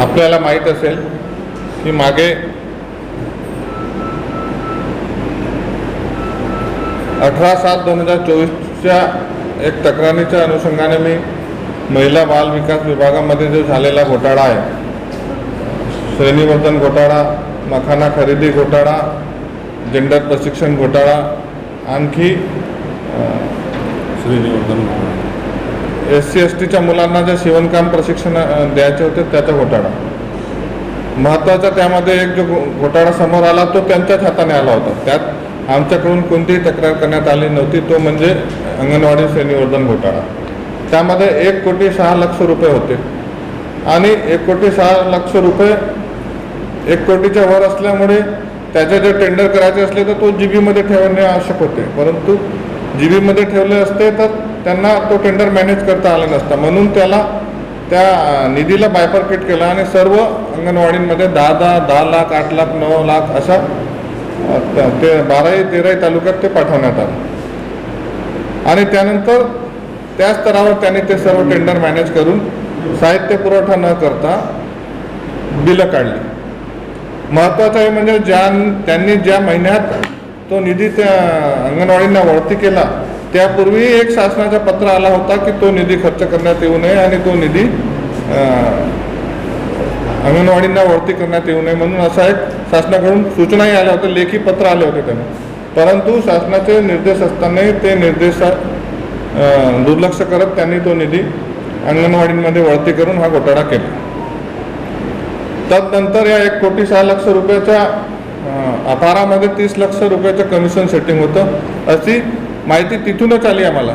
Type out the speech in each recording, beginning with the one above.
आपल्याला माहीत असेल की मागे अठरा सात दोन हजार चोवीसच्या एक तक्रारीच्या अनुषंगाने मी महिला बाल विकास विभागामध्ये जो झालेला घोटाळा आहे श्रेणीवर्धन घोटाळा मखाना खरेदी घोटाळा जेंडर प्रशिक्षण घोटाळा आणखी श्रीनिवर्धन एस सी एस टीच्या मुलांना जे शिवणकाम प्रशिक्षण द्यायचे होते त्याचा घोटाळा. महत्त्वाचा त्यामध्ये एक जो घोटाळा समोर आला तो त्यांच्याच हाताने आला होता. त्यात आमच्याकडून कोणतीही तक्रार करण्यात आली नव्हती तो म्हणजे अंगणवाडी श्रेणीवर्धन घोटाळा. त्यामध्ये एक कोटी सहा लक्ष रुपये होते. आणि एक कोटी सहा लक्ष रुपये एक कोटीच्या वर असल्यामुळे त्याचे जर टेंडर करायचे असले तर तो जी बीमध्ये ठेवणे आवश्यक होते. परंतु जी बीमध्ये ठेवले असते तर त्यांना तो टेंडर मॅनेज करता आला नसता. म्हणून त्याला त्या निधीला बायफर्केट केला आणि सर्व अंगणवाडींमध्ये दहा दहा दहा लाख आठ लाख नऊ लाख अशा ते बाराही तेराही तालुक्यात ते पाठवण्यात आलं. आणि त्यानंतर त्या स्तरावर त्यांनी ते सर्व टेंडर मॅनेज करून साहित्य पुरवठा न करता बिलं काढली. महत्त्वाचं आहे म्हणजे ज्या त्यांनी ज्या महिन्यात तो निधी त्या अंगणवाडींना वळती केला त्यापूर्वी एक शासनाचा पत्र आला होता की तो निधी खर्च करण्यात येऊ नये आणि तो निधी अंगणवाडींना वळती करण्यात येऊ नये म्हणून असा एक शासनाकडून सूचनाही आल्या होत्या लेखी पत्र आले होते त्यांना. परंतु शासनाचे निर्देश असतानाही ते निर्देशात दुर्लक्ष करत त्यांनी तो निधी अंगणवाडींमध्ये वळती करून हा घोटाळा केला. तदनंतर या एक कोटी सहा लक्ष रुपयाच्या अं, अपारामध्ये तीस लक्ष रुपयाचं कमिशन सेटिंग होतं. अशी माहिती तिथूनच आली आम्हाला.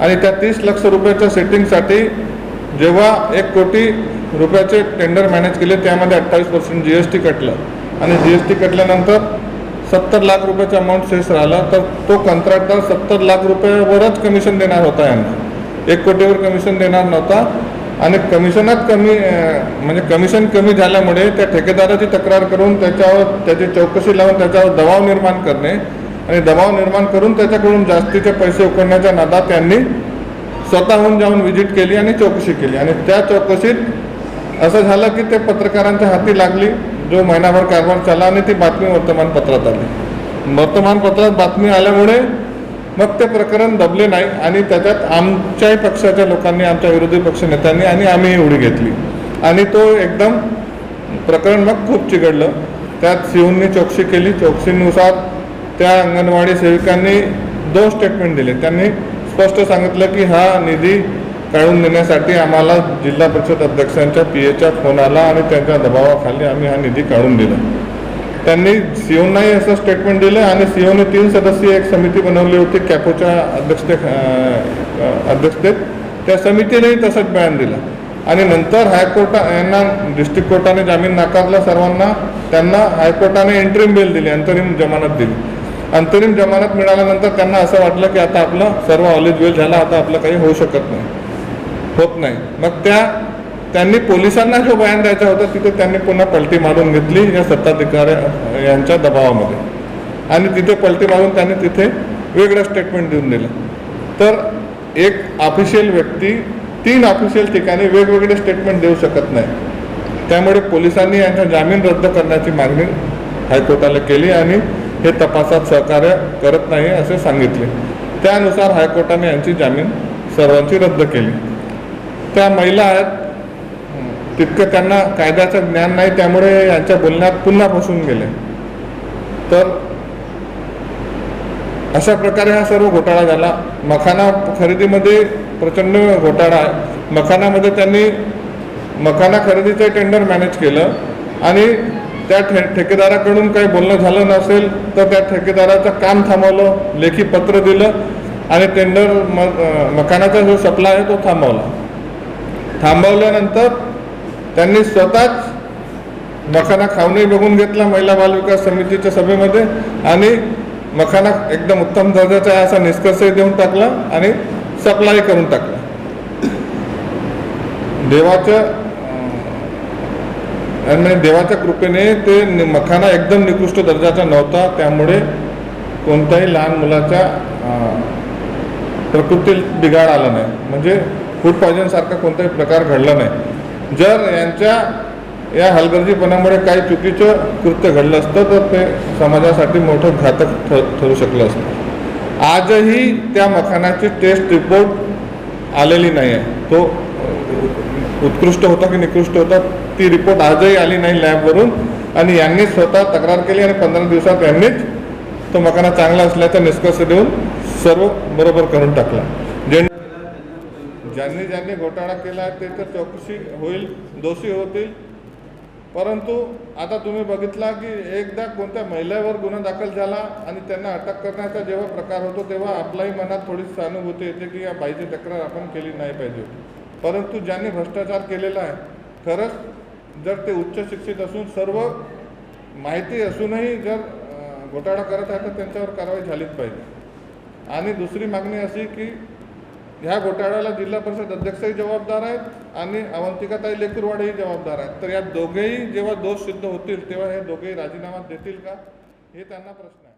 आणि त्या तीस लक्ष रुपयाच्या सेटिंगसाठी जेव्हा एक कोटी रुपयाचे टेंडर मॅनेज केले त्यामध्ये अठ्ठावीस पर्सेंट जी एस टी कटलं. आणि जी एस टी कटल्यानंतर सत्तर लाख रुपयाचं अमाऊंट शेष राहिला. तर तो कंत्राटदार सत्तर लाख रुपयावरच कमिशन देणार होता यांना. एक कोटीवर कमिशन देणार नव्हता. आणि कमिशनात कमी म्हणजे कमिशन कमी झाल्यामुळे त्या ठेकेदाराची तक्रार करून त्याच्यावर त्याची चौकशी लावून त्याच्यावर दबाव निर्माण करणे आणि दबाव निर्माण करून त्याच्याकडून जास्तीचे पैसे उकळण्याच्या नादात त्यांनी स्वतःहून जाऊन व्हिजिट केली आणि चौकशी केली. आणि त्या चौकशीत असं झालं की ते पत्रकारांच्या हाती लागली जो महिनाभर कारभार चालला आणि ती बातमी वर्तमानपत्रात आली. वर्तमानपत्रात बातमी आल्यामुळे मग ते प्रकरण दबले नाही आणि त्याच्यात आमच्याही पक्षाच्या लोकांनी आमच्या विरोधी पक्ष नेत्यांनी आणि आम्हीही उडी घेतली. आणि तो एकदम प्रकरण मग खूप चिघडलं. त्यात सिहूंनी चौकशी केली. चौकशीनुसार त्या अंगणवाडी सेविकांनी दोन स्टेटमेंट दिले. त्यांनी स्पष्ट सांगितलं की हा निधी काढून देण्यासाठी आम्हाला जिल्हा परिषद अध्यक्षांच्या पी एच्या फोन आला आणि त्यांच्या दबावाखाली आम्ही हा निधी काढून दिला. त्यांनी सीओनाही असं स्टेटमेंट दिलं आणि सीओने तीन सदस्यीय एक समिती बनवली होती कॅपोच्या अध्यक्षते अध्यक्षतेत. त्या समितीनेही तसंच बयान दिलं. आणि नंतर हायकोर्टा यांना डिस्ट्रिक्ट कोर्टाने जामीन नाकारला सर्वांना. त्यांना हायकोर्टाने एंट्रीम बेल दिली अंतरिम जमानत दिली. अंतरिम जमानत मिळाल्यानंतर त्यांना असं वाटलं की आता आपलं सर्व ऑलिज वेल झाला आता आपलं काही होऊ शकत नाही. होत नाही. मग त्या त्यांनी पोलिसांना जो बयान द्यायचा होता तिथे त्यांनी पुन्हा पलटी मारून घेतली या सत्ताधिकाऱ्या यांच्या दबावामध्ये. आणि तिथे पलटी मारून त्यांनी तिथे वेगळं स्टेटमेंट देऊन दिलं. तर एक ऑफिशियल व्यक्ती तीन ऑफिशियल ठिकाणी वेगवेगळे स्टेटमेंट देऊ शकत नाही. त्यामुळे पोलिसांनी यांचा जामीन रद्द करण्याची मागणी हायकोर्टाला केली आणि हे तपासात सहकार्य करत नाही असे सांगितले. त्यानुसार हायकोर्टाने यांची जामीन सर्वांची रद्द केली. त्या महिला आहेत तितकं त्यांना कायद्याचं ज्ञान नाही त्यामुळे यांच्या बोलण्यात पुन्हा फसून गेले. तर अशा प्रकारे हा सर्व घोटाळा झाला. मखाना खरेदीमध्ये प्रचंड घोटाळा आहे. मखानामध्ये त्यांनी मखाना खरेदीचं टेंडर मॅनेज केलं आणि त्या ठे ठेकेदाराकडून काही बोलणं झालं नसेल तर त्या ठेकेदाराचं काम थांबवलं लेखी पत्र दिलं आणि टेंडर म मखानाचा जो सप्लाय आहे तो थांबवला. थांबवल्यानंतर त्यांनी स्वतःच मखाना खाऊनही बघून घेतला महिला बालविकास समितीच्या सभेमध्ये आणि मखाना एकदम उत्तम दर्जाचा आहे असा निष्कर्षही देऊन टाकला आणि सप्लाय करून टाकला. देवाचं आणि म्हणजे देवाच्या कृपेने ते मखाना एकदम निकृष्ट दर्जाचा नव्हता. त्यामुळे कोणत्याही लहान मुलाच्या प्रकृतीत बिघाड आला नाही. म्हणजे फूड पॉयझनसारखा कोणताही प्रकार घडला नाही. जर यांच्या या हलगर्जीपणामुळे काही चुकीचं कृत्य घडलं असतं तर ते समाजासाठी मोठं घातक ठ ठरू शकलं असतं. आजही त्या मखानाची टेस्ट रिपोर्ट आलेली नाही आहे तो उत्कृष्ट होता की निकृष्ट होता ती रिपोर्ट आजही आली नाही लॅबवरून आणि यांनी स्वतः तक्रार केली आणि पंधरा दिवसात यांनीच तो मकाना चांगला असल्याचा निष्कर्ष देऊन सर्व बरोबर करून टाकला. ज्यांनी ज्यांनी घोटाळा केला ते तर चौकशी होईल दोषी होतील. परंतु आता तुम्ही बघितला की एकदा कोणत्या महिलेवर गुन्हा दाखल झाला आणि त्यांना अटक करण्याचा जेव्हा प्रकार होतो तेव्हा आपल्याही मनात थोडी सहानुभूती येते की या बाईची तक्रार आपण केली नाही पाहिजे. परंतु ज्यांनी भ्रष्टाचार केलेला आहे खरंच जर ते उच्च शिक्षित असून सर्व माहिती असूनही जर घोटाळा करत आहे तर त्यांच्यावर कारवाई झालीच पाहिजे. आणि दुसरी मागणी अशी की ह्या घोटाळ्याला जिल्हा परिषद अध्यक्षही जबाबदार आहेत आणि अवंतिकाताई लेकुरवाडेही जबाबदार आहेत. तर या दोघेही जेव्हा दोष सिद्ध होतील तेव्हा हे दोघेही राजीनामा देतील का? हे त्यांना प्रश्न आहे.